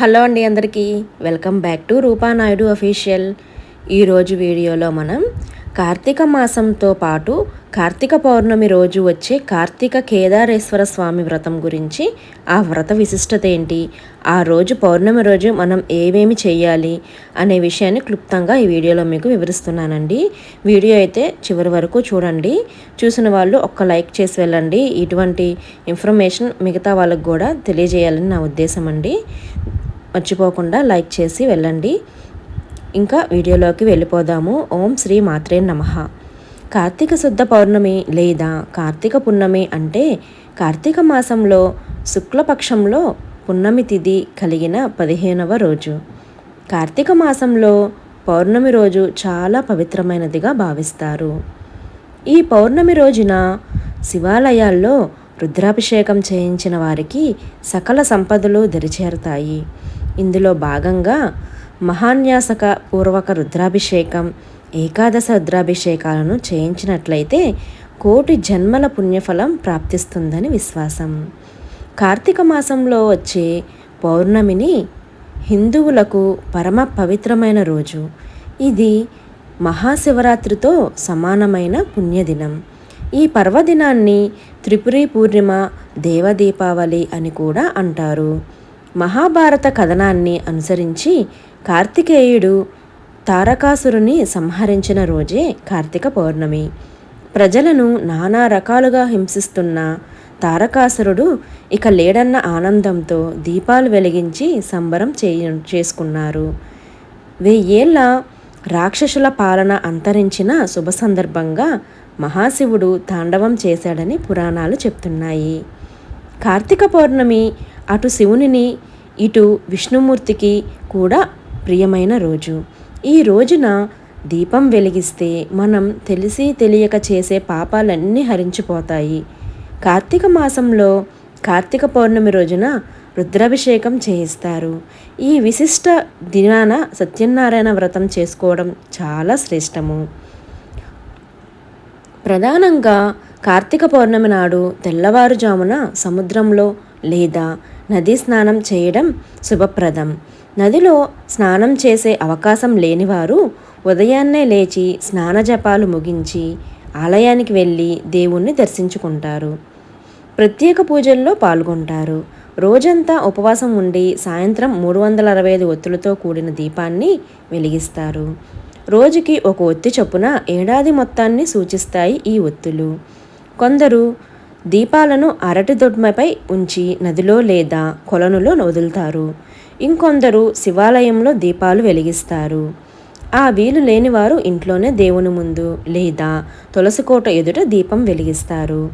Hello అండి అందరికీ. Welcome back to Rupanayudu official. ఈరోజు వీడియోలో మనం కార్తీక మాసంతో పాటు కార్తీక పౌర్ణమి రోజు వచ్చే కార్తీక కేదారేశ్వర స్వామి వ్రతం గురించి ఆ వ్రత విశిష్టత ఏంటి ఆ రోజు పౌర్ణమి రోజు మనం ఏమేమి చేయాలి అనే విషయాన్ని క్లుప్తంగా ఈ వీడియోలో మీకు వివరిస్తున్నానండి. వీడియో అయితే చివరి వరకు చూడండి. చూసిన వాళ్ళు ఒక్క లైక్ చేసి వెళ్ళండి. ఇటువంటి ఇన్ఫర్మేషన్ మిగతా వాళ్ళకు కూడా తెలియజేయాలని నా ఉద్దేశం అండి. మర్చిపోకుండా లైక్ చేసి వెళ్ళండి. ఇంకా వీడియోలోకి వెళ్ళిపోదాము. ఓం శ్రీ మాత్రే నమ. కార్తీక శుద్ధ పౌర్ణమి లేదా కార్తీక పున్నమి అంటే కార్తీక మాసంలో శుక్లపక్షంలో పున్నమి తిథి కలిగిన పదిహేనవ రోజు. కార్తీక మాసంలో పౌర్ణమి రోజు చాలా పవిత్రమైనదిగా భావిస్తారు. ఈ పౌర్ణమి రోజున శివాలయాల్లో రుద్రాభిషేకం చేయించిన వారికి సకల సంపదలు దరిచేరుతాయి. ఇందులో భాగంగా మహాన్యాసక పూర్వక రుద్రాభిషేకం ఏకాదశ రుద్రాభిషేకాలను చేయించినట్లయితే కోటి జన్మల పుణ్యఫలం ప్రాప్తిస్తుందని విశ్వాసం. కార్తీక మాసంలో వచ్చే పౌర్ణమిని హిందువులకు పరమ పవిత్రమైన రోజు. ఇది మహాశివరాత్రితో సమానమైన పుణ్యదినం. ఈ పర్వదినాన్ని త్రిపురి పూర్ణిమ దేవదీపావళి అని కూడా అంటారు. మహాభారత కథనాన్ని అనుసరించి కార్తికేయుడు తారకాసురుని సంహరించిన రోజే కార్తీక పౌర్ణమి. ప్రజలను నానా రకాలుగా హింసిస్తున్న తారకాసురుడు ఇక లేడన్న ఆనందంతో దీపాలు వెలిగించి సంబరం చే చేసుకున్నారు. వెయ్యేళ్ళ రాక్షసుల పాలన అంతరించిన శుభ సందర్భంగా మహాశివుడు తాండవం చేశాడని పురాణాలు చెప్తున్నాయి. కార్తీక పౌర్ణమి అటు శివునిని ఇటు విష్ణుమూర్తికి కూడా ప్రియమైన రోజు. ఈ రోజున దీపం వెలిగిస్తే మనం తెలిసి తెలియక చేసే పాపాలన్నీ హరించిపోతాయి. కార్తీక మాసంలో కార్తీక పౌర్ణమి రోజున రుద్రాభిషేకం చేయిస్తారు. ఈ విశిష్ట దినాన సత్యనారాయణ వ్రతం చేసుకోవడం చాలా శ్రేష్టము. ప్రధానంగా కార్తీక పౌర్ణమి నాడు తెల్లవారుజామున సముద్రంలో లేదా నదీ స్నానం చేయడం శుభప్రదం. నదిలో స్నానం చేసే అవకాశం లేనివారు ఉదయాన్నే లేచి స్నానజపాలు ముగించి ఆలయానికి వెళ్ళి దేవుణ్ణి దర్శించుకుంటారు. ప్రత్యేక పూజల్లో పాల్గొంటారు. రోజంతా ఉపవాసం ఉండి సాయంత్రం మూడు వందల అరవై ఐదు ఒత్తులతో కూడిన దీపాన్ని వెలిగిస్తారు. రోజుకి ఒక ఒత్తి చొప్పున ఏడాది మొత్తాన్ని సూచిస్తాయి ఈ ఒత్తులు. కొందరు దీపాలను అరటి దొడ్మపై ఉంచి నదిలో లేదా కొలనులో వదులుతారు ఇంకొందరు శివాలయంలో దీపాలు వెలిగిస్తారు. ఆ వీలు లేనివారు ఇంట్లోనే దేవుని ముందు లేదా తులసికోట ఎదుట దీపం వెలిగిస్తారు.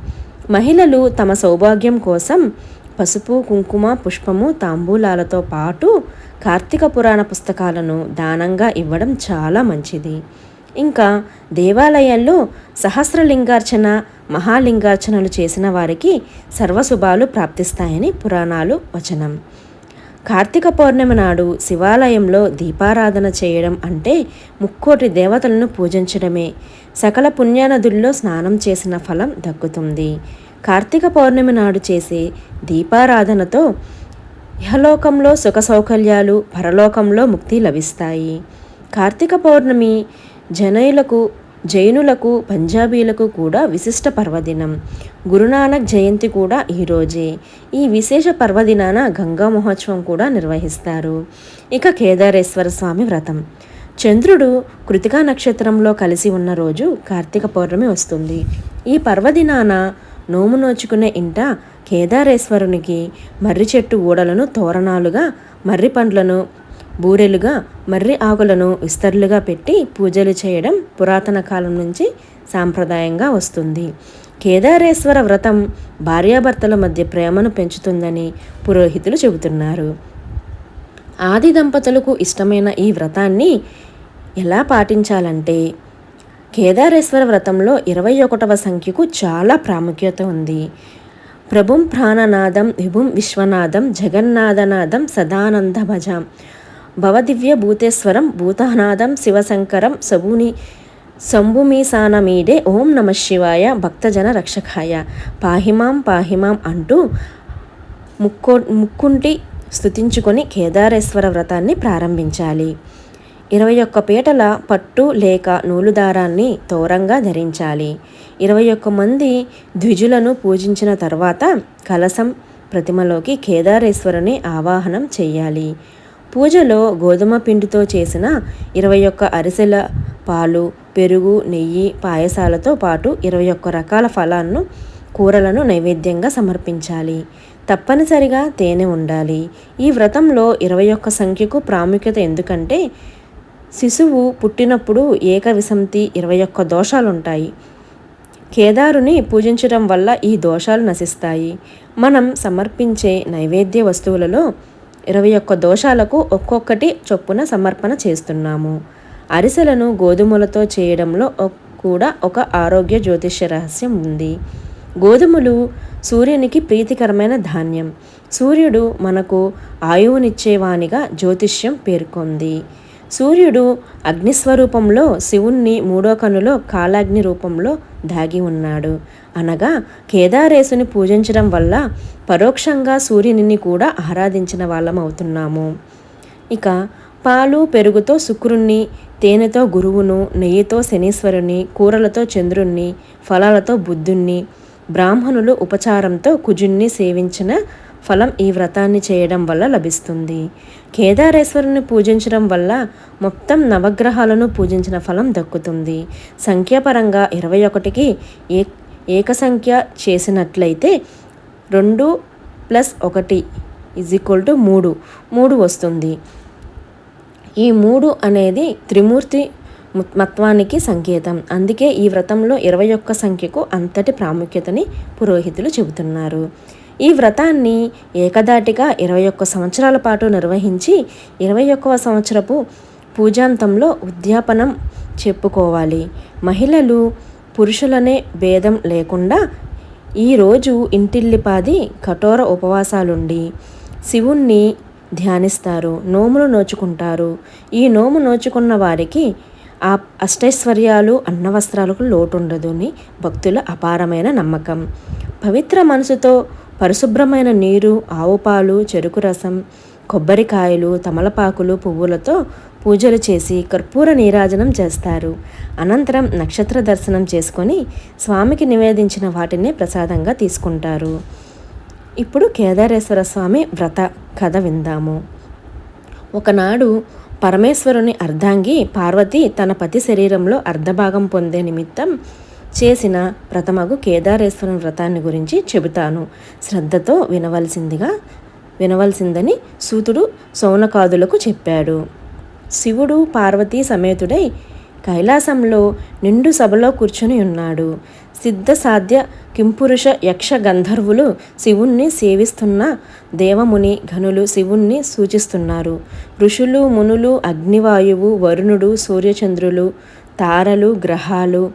మహిళలు తమ సౌభాగ్యం కోసం పసుపు కుంకుమ పుష్పము తాంబూలాలతో పాటు కార్తీక పురాణ పుస్తకాలను దానంగా ఇవ్వడం చాలా మంచిది. ఇంకా దేవాలయాల్లో సహస్రలింగార్చన మహాలింగార్చనలు చేసిన వారికి సర్వశుభాలు ప్రాప్తిస్తాయని పురాణాలు వచనం. కార్తీక పౌర్ణమి నాడు శివాలయంలో దీపారాధన చేయడం అంటే ముక్కోటి దేవతలను పూజించడమే. సకల పుణ్యనదుల్లో స్నానం చేసిన ఫలం దక్కుతుంది. కార్తీక పౌర్ణమి నాడు చేసే దీపారాధనతో ఇహలోకంలో సుఖ సౌకర్యాలు పరలోకంలో ముక్తి లభిస్తాయి. కార్తీక పౌర్ణమి జనైలకు జైనులకు పంజాబీలకు కూడా విశిష్ట పర్వదినం. గురునానక్ జయంతి కూడా ఈరోజే ఈ విశేష పర్వదినాన గంగా మహోత్సవం కూడా నిర్వహిస్తారు. ఇక కేదారేశ్వర స్వామి వ్రతం. చంద్రుడు కృతికా నక్షత్రంలో కలిసి ఉన్న రోజు కార్తీక పౌర్ణమి వస్తుంది. ఈ పర్వదినాన నోము నోచుకునే ఇంట కేదారేశ్వరునికి మర్రి చెట్టు ఊడలను తోరణాలుగా మర్రి పండ్లను బూరెలుగా మర్రి ఆకులను విస్తరులుగా పెట్టి పూజలు చేయడం పురాతన కాలం నుంచి సాంప్రదాయంగా వస్తుంది. కేదారేశ్వర వ్రతం భార్యాభర్తల మధ్య ప్రేమను పెంచుతుందని పురోహితులు చెబుతున్నారు. ఆది దంపతులకు ఇష్టమైన ఈ వ్రతాన్ని ఎలా పాటించాలంటే కేదారేశ్వర వ్రతంలో ఇరవై ఒకటవ సంఖ్యకు చాలా ప్రాముఖ్యత ఉంది. ప్రభుం ప్రాణనాదం విభుం విశ్వనాథం జగన్నాథనాథం సదానంద భజం భవదివ్య భూతేశ్వరం భూతానాదం శివశంకరం సబూని శంభుమీసానమీడే ఓం నమ శివాయ భక్తజన రక్షకాయ పాహిమాం పాహిమాం అంటూ ముక్కో ముక్కుంటి స్థుతించుకొని కేదారేశ్వర వ్రతాన్ని ప్రారంభించాలి। ఇరవై ఒక్క పీటల పట్టు లేక నూలు దారాన్ని తోరంగా ధరించాలి। ఇరవై ఒక్క మంది ద్విజులను పూజించిన తర్వాత కలసం ప్రతిమలోకి కేదారేశ్వరుని ఆవాహనం చేయాలి। పూజలో గోధుమ పిండితో చేసిన ఇరవై ఒక్క అరిసెల పాలు పెరుగు నెయ్యి పాయసాలతో పాటు ఇరవై ఒక్క రకాల ఫలాలను కూరలను నైవేద్యంగా సమర్పించాలి. తప్పనిసరిగా తేనె ఉండాలి. ఈ వ్రతంలో ఇరవై ఒక్క సంఖ్యకు ప్రాముఖ్యత ఎందుకంటే శిశువు పుట్టినప్పుడు ఏకవిసంతి ఇరవై ఒక్క దోషాలుంటాయి. కేదారుని పూజించడం వల్ల ఈ దోషాలు నశిస్తాయి. మనం సమర్పించే నైవేద్య వస్తువులలో ఇరవై ఒక్క దోషాలకు ఒక్కొక్కటి చొప్పున సమర్పణ చేస్తున్నాము. అరిసెలను గోధుమలతో చేయడంలో కూడా ఒక ఆరోగ్య జ్యోతిష్య రహస్యం ఉంది. గోధుమలు సూర్యునికి ప్రీతికరమైన ధాన్యం. సూర్యుడు మనకు ఆయువునిచ్చేవానిగా జ్యోతిష్యం పేర్కొంది. సూర్యుడు అగ్నిస్వరూపంలో శివుణ్ణి మూడో కనులో కాలాగ్ని రూపంలో దాగి ఉన్నాడు. అనగా కేదారేశుని పూజించడం వల్ల పరోక్షంగా సూర్యుని కూడా ఆరాధించిన వాళ్ళం అవుతున్నాము. ఇక పాలు పెరుగుతో శుక్రుణ్ణి తేనెతో గురువును నెయ్యితో శనీశ్వరుని కూరలతో చంద్రుణ్ణి ఫలాలతో బుద్ధుణ్ణి బ్రాహ్మణులు ఉపచారంతో కుజుణ్ణి సేవించిన ఫలం ఈ వ్రతాన్ని చేయడం వల్ల లభిస్తుంది. కేదారేశ్వరుని పూజించడం వల్ల మొత్తం నవగ్రహాలను పూజించిన ఫలం దక్కుతుంది. సంఖ్యాపరంగా ఇరవై ఒకటికి ఏ ఏకసంఖ్య చేసినట్లయితే రెండు ప్లస్ ఒకటి ఈజ్ ఈక్వల్ టు మూడు. మూడు వస్తుంది. ఈ మూడు అనేది త్రిమూర్తి మత్వానికి సంకేతం. అందుకే ఈ వ్రతంలో ఇరవై ఒక్క సంఖ్యకు అంతటి ప్రాముఖ్యతని పురోహితులు చెబుతున్నారు. ఈ వ్రతాన్ని ఏకదాటిగా ఇరవై ఒక్క సంవత్సరాల పాటు నిర్వహించి ఇరవై ఒక్కవ సంవత్సరపు పూజాంతంలో ఉద్యాపనం చెప్పుకోవాలి. మహిళలు పురుషులనే భేదం లేకుండా ఈరోజు ఇంటిల్లిపాది కఠోర ఉపవాసాలుండి శివుణ్ణి ధ్యానిస్తారు నోములు నోచుకుంటారు. ఈ నోము నోచుకున్న వారికి ఆ అష్టైశ్వర్యాలు అన్నవస్త్రాలకు లోటుండదు అని భక్తుల అపారమైన నమ్మకం. పవిత్ర మనసుతో పరిశుభ్రమైన నీరు ఆవుపాలు చెరుకు రసం కొబ్బరికాయలు తమలపాకులు పువ్వులతో పూజలు చేసి కర్పూర నీరాజనం చేస్తారు. అనంతరం నక్షత్ర దర్శనం చేసుకొని స్వామికి నివేదించిన వాటిని ప్రసాదంగా తీసుకుంటారు. ఇప్పుడు కేదారేశ్వర స్వామి వ్రత కథ విందాము. ఒకనాడు పరమేశ్వరుని అర్ధాంగి పార్వతి తన పతి శరీరంలో అర్ధభాగం పొందే నిమిత్తం చేసిన ప్రథమగు కేదారేశ్వరం వ్రతాన్ని గురించి చెబుతాను. శ్రద్ధతో వినవలసిందిగా వినవలసిందని సూతుడు సౌనకాదులకు చెప్పాడు. శివుడు పార్వతీ సమేతుడై కైలాసంలో నిండు సభలో కూర్చుని ఉన్నాడు. సిద్ధ సాధ్య కింపురుష యక్ష గంధర్వులు శివుణ్ణి సేవిస్తున్న దేవముని ఘనులు శివుణ్ణి సూచిస్తున్నారు. ఋషులు మునులు అగ్నివాయువు వరుణుడు సూర్యచంద్రులు తారలు గ్రహాలు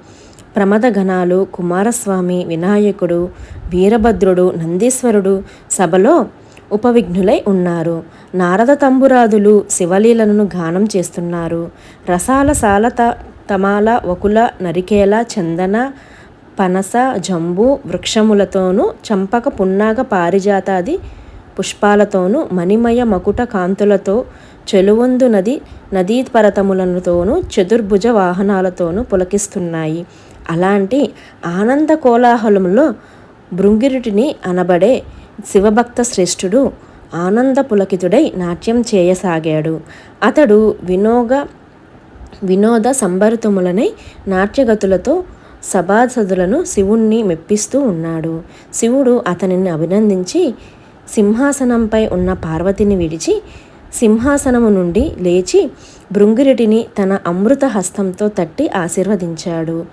ప్రమదగణాలు కుమారస్వామి వినాయకుడు వీరభద్రుడు నందీశ్వరుడు సభలో ఉపవిఘ్నులై ఉన్నారు. నారద తంబురాదులు శివలీలను గానం చేస్తున్నారు. రసాల సాలత తమాల వకుల నరికేల చందన పనస జంబు వృక్షములతోనూ చంపక పున్నాగ పారిజాతాది పుష్పాలతోనూ మణిమయ మకుట కాంతులతో చెలువొందు నది నదీపరతములతోనూ చతుర్భుజ వాహనాలతోనూ పులకిస్తున్నాయి. అలాంటి ఆనంద కోలాహలంలో భృంగిరుటిని అనబడే శివభక్త శ్రేష్ఠుడు ఆనంద పులకితుడై నాట్యం చేయసాగాడు. అతడు వినోగ వినోద సంభరితములనై నాట్యగతులతో సభాసదులను శివుణ్ణి మెప్పిస్తూ ఉన్నాడు. శివుడు అతనిని అభినందించి సింహాసనంపై ఉన్న పార్వతిని విడిచి సింహాసనము నుండి లేచి భృంగిరెటిని తన అమృత హస్తంతో తట్టి ఆశీర్వదించాడు.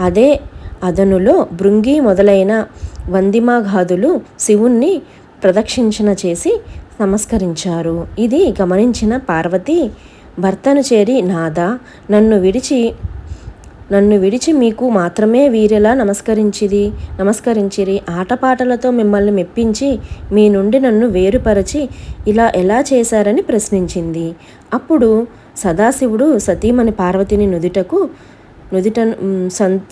అదే అదనులో భృంగి మొదలైన వందిమాఘాదులు శివుణ్ణి ప్రదక్షించిన చేసి నమస్కరించారు. ఇది గమనించిన పార్వతి భర్తను చేరి నాదా నన్ను విడిచి నన్ను విడిచి మీకు మాత్రమే వీరెలా నమస్కరించిది నమస్కరించిరి. ఆటపాటలతో మిమ్మల్ని మెప్పించి మీ నుండి నన్ను వేరుపరచి ఇలా ఎలా చేశారని ప్రశ్నించింది. అప్పుడు సదాశివుడు సతీమణి పార్వతిని నుదుటకు నుదిట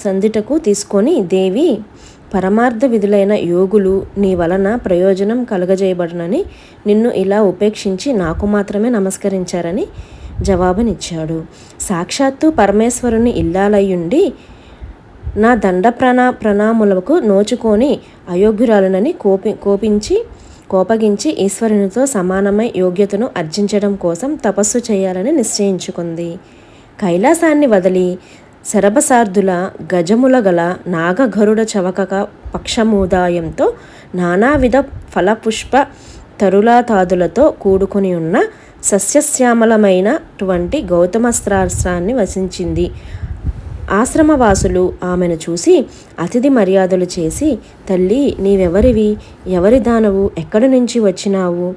సందిటకు తీసుకొని దేవి పరమార్థ విధులైన యోగులు నీ వలన ప్రయోజనం కలగజేయబడనని నిన్ను ఇలా ఉపేక్షించి నాకు మాత్రమే నమస్కరించారని జవాబునిచ్చాడు. సాక్షాత్తు పరమేశ్వరుని ఇల్లాలయ్యుండి నా దండ ప్రణా ప్రణాములకు నోచుకొని అయోగ్యురాలునని కోపి కోపించి కోపగించి ఈశ్వరునితో సమానమై యోగ్యతను అర్జించడం కోసం తపస్సు చేయాలని నిశ్చయించుకుంది. కైలాసాన్ని వదిలి శరభసార్థుల గజముల గల నాగగరుడ చవకక పక్షముదాయంతో నానావిధ ఫలపుష్ప తరులాతాదులతో కూడుకుని ఉన్న సస్యశ్యామలమైనటువంటి గౌతమస్త్రాస్త్రాన్ని వసించింది. ఆశ్రమవాసులు ఆమెను చూసి అతిథి మర్యాదలు చేసి తల్లి నీవెవరివి? ఎవరి దానవు? ఎక్కడి నుంచి వచ్చినావు?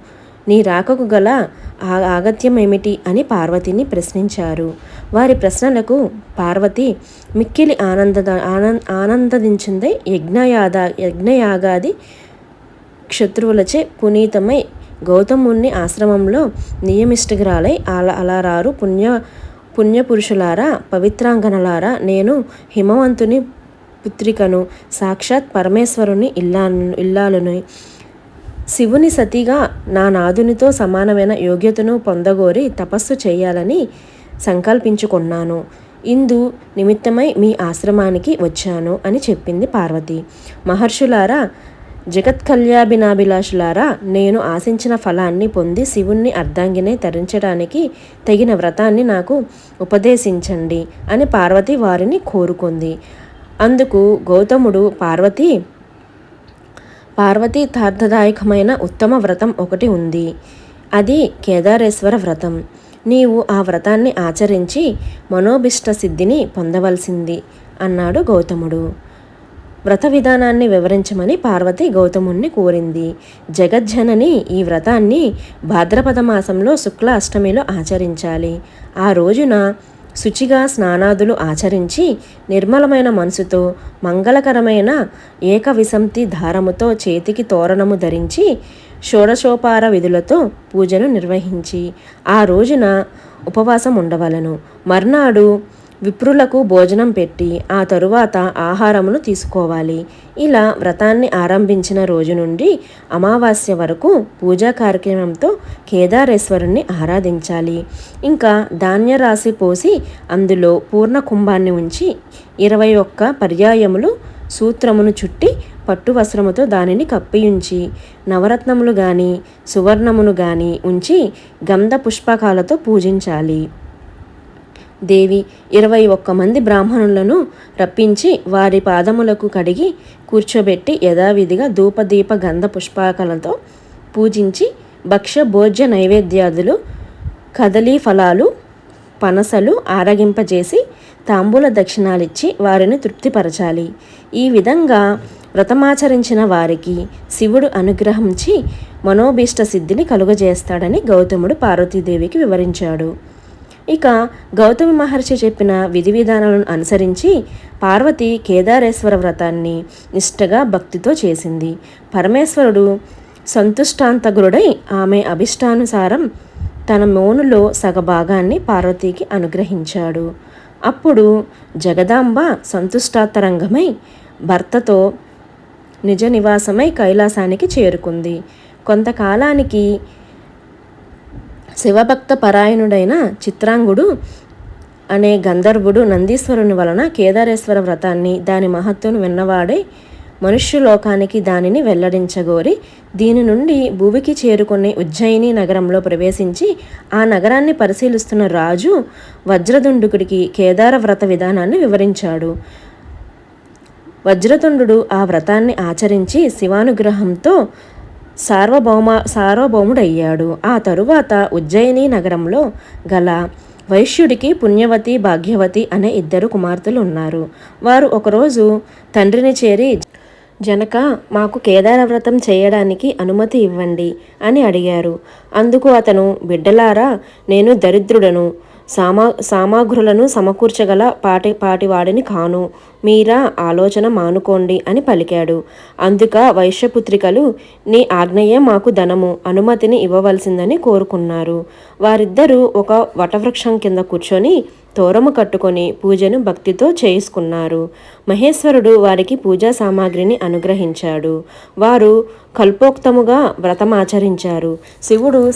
నీ రాకకు గల ఆగత్యం ఏమిటి అని పార్వతిని ప్రశ్నించారు. వారి ప్రశ్నలకు పార్వతి మిక్కిలి ఆనంద ఆనంద ఆనందించింది యజ్ఞయాద యజ్ఞయాగాది క్షత్రువులచే పునీతమై గౌతముని ఆశ్రమంలో నియమిష్టగ్రాలై అలా అలారారు పుణ్య పుణ్యపురుషులారా పవిత్రాంగనలారా నేను హిమవంతుని పుత్రికను సాక్షాత్ పరమేశ్వరుని ఇల్లా ఇల్లాలని. శివుని సతిగా నా నాదునితో సమానమైన యోగ్యతను పొందగోరి తపస్సు చేయాలని సంకల్పించుకున్నాను. ఇందు నిమిత్తమై మీ ఆశ్రమానికి వచ్చాను అని చెప్పింది పార్వతి. మహర్షులారా జగత్ కళ్యాభినాభిలాషులారా నేను ఆశించిన ఫలాన్ని పొంది శివుణ్ణి అర్ధాంగినే తరించడానికి తగిన వ్రతాన్ని నాకు ఉపదేశించండి అని పార్వతి వారిని కోరుకుంది. అందుకు గౌతముడు పార్వతి పార్వతీ తార్థదాయకమైన ఉత్తమ వ్రతం ఒకటి ఉంది. అది కేదారేశ్వర వ్రతం. నీవు ఆ వ్రతాన్ని ఆచరించి మనోభిష్ట సిద్ధిని పొందవలసింది అన్నాడు గౌతముడు. వ్రత విధానాన్ని వివరించమని పార్వతి గౌతముణ్ణి కోరింది. జగజ్జనని ఈ వ్రతాన్ని భాద్రపద మాసంలో శుక్ల అష్టమిలో ఆచరించాలి. ఆ రోజున శుచిగా స్నానాదులు ఆచరించి నిర్మలమైన మనసుతో మంగళకరమైన ఏకవిసంతి దారముతో చేతికి తోరణము ధరించి షోడశోపార విధులతో పూజను నిర్వహించి ఆ రోజున ఉపవాసం ఉండవలను మర్నాడు విప్రులకు భోజనం పెట్టి ఆ తరువాత ఆహారమును తీసుకోవాలి. ఇలా వ్రతాన్ని ఆరంభించిన రోజు నుండి అమావాస్య వరకు పూజా కార్యక్రమంతో కేదారేశ్వరుణ్ణి ఆరాధించాలి. ఇంకా ధాన్యరాశి పోసి అందులో పూర్ణ కుంభాన్ని ఉంచి ఇరవై ఒక్క పర్యాయములు సూత్రమును చుట్టి పట్టు వస్త్రముతో దానిని కప్పియుంచి నవరత్నములు గాని సువర్ణమును గాని ఉంచి గంధ పుష్పకాలతో పూజించాలి. దేవి ఇరవై ఒక్క మంది బ్రాహ్మణులను రప్పించి వారి పాదములకు కడిగి కూర్చోబెట్టి యథావిధిగా ధూపదీప గంధ పుష్పాకలతో పూజించి భక్ష్య భోజ్య నైవేద్యాదులు కదలీ ఫలాలు పనసలు ఆరగింపజేసి తాంబూల దక్షిణాలిచ్చి వారిని తృప్తిపరచాలి. ఈ విధంగా వ్రతమాచరించిన వారికి శివుడు అనుగ్రహించి మనోభీష్ట సిద్ధిని కలుగజేస్తాడని గౌతముడు పార్వతీదేవికి వివరించాడు. ఇక గౌతమి మహర్షి చెప్పిన విధి విధానాలను అనుసరించి పార్వతి కేదారేశ్వర వ్రతాన్ని నిష్ఠగా భక్తితో చేసింది. పరమేశ్వరుడు సంతుష్టాంతగురుడై ఆమె అభిష్టానుసారం తన మోనులో సగభాగాన్ని పార్వతీకి అనుగ్రహించాడు. అప్పుడు జగదాంబ సంతుష్టాతరంగమై భర్తతో నిజ నివాసమై కైలాసానికి చేరుకుంది. కొంతకాలానికి శివభక్త పరాయణుడైన చిత్రాంగుడు అనే గంధర్వుడు నందీశ్వరుని వలన కేదారేశ్వర వ్రతాన్ని దాని మహత్వం విన్నవాడై మనుష్యలోకానికి దానిని వెల్లడించగోరి దీని నుండి భూమికి చేరుకుని ఉజ్జయిని నగరంలో ప్రవేశించి ఆ నగరాన్ని పరిశీలిస్తున్న రాజు వజ్రదుండుకుడికి కేదార వ్రత విధానాన్ని వివరించాడు. వజ్రతుండు ఆ వ్రతాన్ని ఆచరించి శివానుగ్రహంతో సార్వభౌమ సార్వభౌముడయ్యాడు. ఆ తరువాత ఉజ్జయిని నగరంలో గల వైశ్యుడికి పుణ్యవతి భాగ్యవతి అనే ఇద్దరు కుమార్తెలు ఉన్నారు వారు ఒకరోజు తండ్రిని చేరి జనక మాకు కేదారవ్రతం చేయడానికి అనుమతి ఇవ్వండి అని అడిగారు. అందుకు అతను బిడ్డలారా నేను దరిద్రుడను. సామా సామాగ్రులను సమకూర్చగల పాటి పాటివాడిని కాను. మీరా ఆలోచన మానుకోండి అని పలికాడు. అందుక వైశ్యపుత్రికలు నీ ఆజ్ఞయే మాకు ధనము అనుమతిని ఇవ్వవలసిందని కోరుకున్నారు. వారిద్దరూ ఒక వటవృక్షం కింద కూర్చొని తోరము కట్టుకొని పూజను భక్తితో చేసుకున్నారు. మహేశ్వరుడు వారికి పూజా సామాగ్రిని అనుగ్రహించాడు. వారు కల్పోక్తముగా వ్రతమాచరించారు శివుడు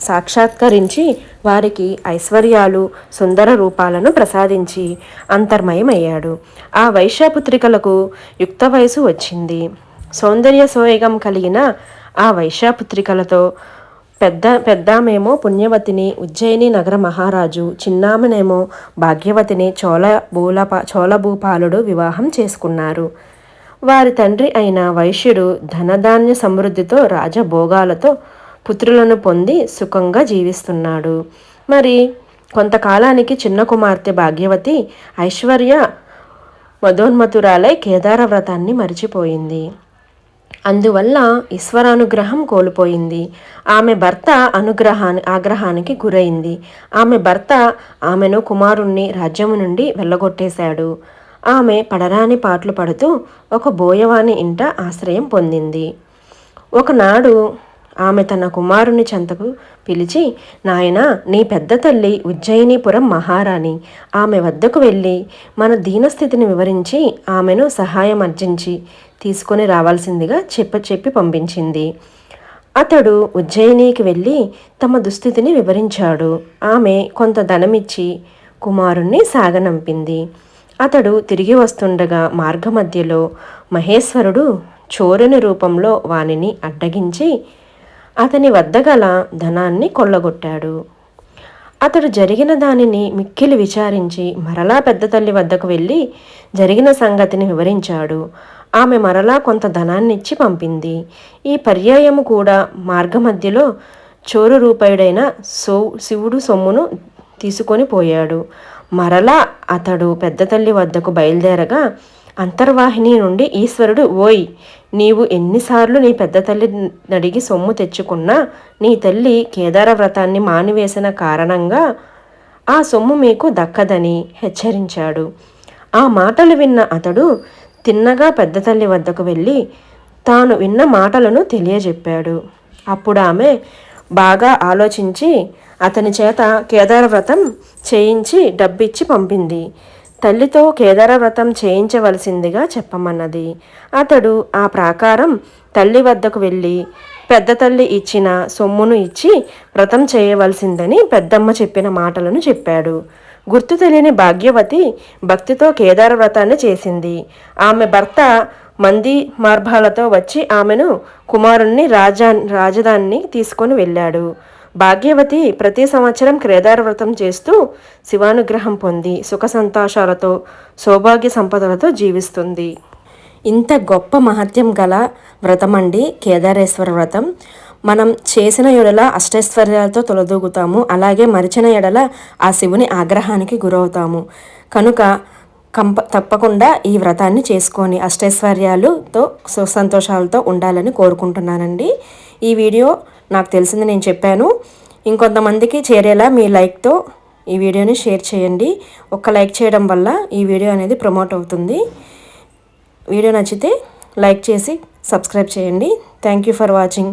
సాక్షాత్కరించి వారికి ఐశ్వర్యాలు సుందర రూపాలను ప్రసాదించి అంతర్మయమయ్యాడు. ఆ వైశ్యపుత్రికలకు యుక్త వయసు వచ్చింది. సౌందర్య సోయగం కలిగిన ఆ వైశ్యపుత్రికలతో పెద్ద పెద్దామేమో పుణ్యవతిని ఉజ్జయిని నగర మహారాజు చిన్నామనేమో భాగ్యవతిని చోళ భూలపా చోళభూపాలుడు వివాహం చేసుకున్నారు. వారి తండ్రి అయిన వైశ్యుడు ధనధాన్య సమృద్ధితో రాజభోగాలతో పుత్రులను పొంది సుఖంగా జీవిస్తున్నాడు. మరి కొంతకాలానికి చిన్న కుమార్తె భాగ్యవతి ఐశ్వర్య మధోన్మతురాలై కేదార వ్రతాన్ని మరిచిపోయింది. అందువల్ల ఈశ్వరానుగ్రహం కోల్పోయింది. ఆమె భర్త అనుగ్రహాన్ని ఆగ్రహానికి గురైంది. ఆమె భర్త ఆమెను కుమారుణ్ణి రాజ్యము నుండి వెళ్ళగొట్టేశాడు. ఆమె పడరాని పాటలు పడుతూ ఒక బోయవాని ఇంట ఆశ్రయం పొందింది. ఒకనాడు ఆమె తన కుమారుని చెంతకు పిలిచి నాయన నీ పెద్ద తల్లి ఉజ్జయినీపురం మహారాణి. ఆమె వద్దకు వెళ్ళి మన దీనస్థితిని వివరించి ఆమెను సహాయం అర్జించి తీసుకొని రావాల్సిందిగా చెప్ప చెప్పి పంపించింది. అతడు ఉజ్జయినికి వెళ్ళి తమ దుస్థితిని వివరించాడు. ఆమె కొంత ధనమిచ్చి కుమారుణ్ణి సాగనంపింది. అతడు తిరిగి వస్తుండగా మార్గమధ్యలో మహేశ్వరుడు చోరుని రూపంలో వానిని అడ్డగించి అతని వద్ద గల ధనాన్ని కొల్లగొట్టాడు. అతడు జరిగిన దానిని మిక్కిలి విచారించి మరలా పెద్ద తల్లి వద్దకు వెళ్ళి జరిగిన సంగతిని వివరించాడు. ఆమె మరలా కొంత ధనాన్నిచ్చి పంపింది. ఈ పర్యాయము కూడా మార్గమధ్యలో చోరు రూపాయుడైన సో శివుడు సొమ్మును తీసుకొని పోయాడు. మరలా అతడు పెద్ద తల్లి వద్దకు బయలుదేరగా అంతర్వాహిని నుండి ఈశ్వరుడు ఓయ్ నీవు ఎన్నిసార్లు నీ పెద్ద తల్లి నడిగి సొమ్ము తెచ్చుకున్నా నీ తల్లి కేదార వ్రతాన్ని మానివేసిన కారణంగా ఆ సొమ్ము మీకు దక్కదని హెచ్చరించాడు. ఆ మాటలు విన్న అతడు తిన్నగా పెద్ద తల్లి వద్దకు వెళ్ళి తాను విన్న మాటలను తెలియజెప్పాడు. అప్పుడు ఆమె బాగా ఆలోచించి అతని చేత కేదారవ్రతం చేయించి డబ్బిచ్చి పంపింది. తల్లితో కేదారవ్రతం చేయించవలసిందిగా చెప్పమన్నది. అతడు ఆ ప్రాకారం తల్లి వద్దకు వెళ్ళి పెద్ద తల్లి ఇచ్చిన సొమ్మును ఇచ్చి వ్రతం చేయవలసిందని పెద్దమ్మ చెప్పిన మాటలను చెప్పాడు. గుర్తు తెలియని భాగ్యవతి భక్తితో కేదార వ్రతాన్ని చేసింది. ఆమె భర్త మంది మార్భాలతో వచ్చి ఆమెను కుమారుణ్ణి రాజా రాజధాని తీసుకొని వెళ్ళాడు. భాగ్యవతి ప్రతి సంవత్సరం కేదార వ్రతం చేస్తూ శివానుగ్రహం పొంది సుఖ సంతోషాలతో సౌభాగ్య సంపదలతో జీవిస్తుంది. ఇంత గొప్ప మహత్యం గల వ్రతం అండి కేదారేశ్వర వ్రతం. మనం చేసిన ఎడల అష్టైశ్వర్యాలతో తొలదూగుతాము. అలాగే మరిచిన ఎడల ఆ శివుని ఆగ్రహానికి గురవుతాము. కనుక కంప తప్పకుండా ఈ వ్రతాన్ని చేసుకొని అష్టైశ్వర్యాలతో సుసంతోషాలతో ఉండాలని కోరుకుంటున్నానండి. ఈ వీడియో నాకు తెలిసింది నేను చెప్పాను. ఇంకొంతమందికి చేరేలా మీ లైక్తో ఈ వీడియోని షేర్ చేయండి. ఒక్క లైక్ చేయడం వల్ల ఈ వీడియో అనేది ప్రమోట్ అవుతుంది. వీడియో నచ్చితే లైక్ చేసి సబ్స్క్రైబ్ చేయండి. Thank you for watching.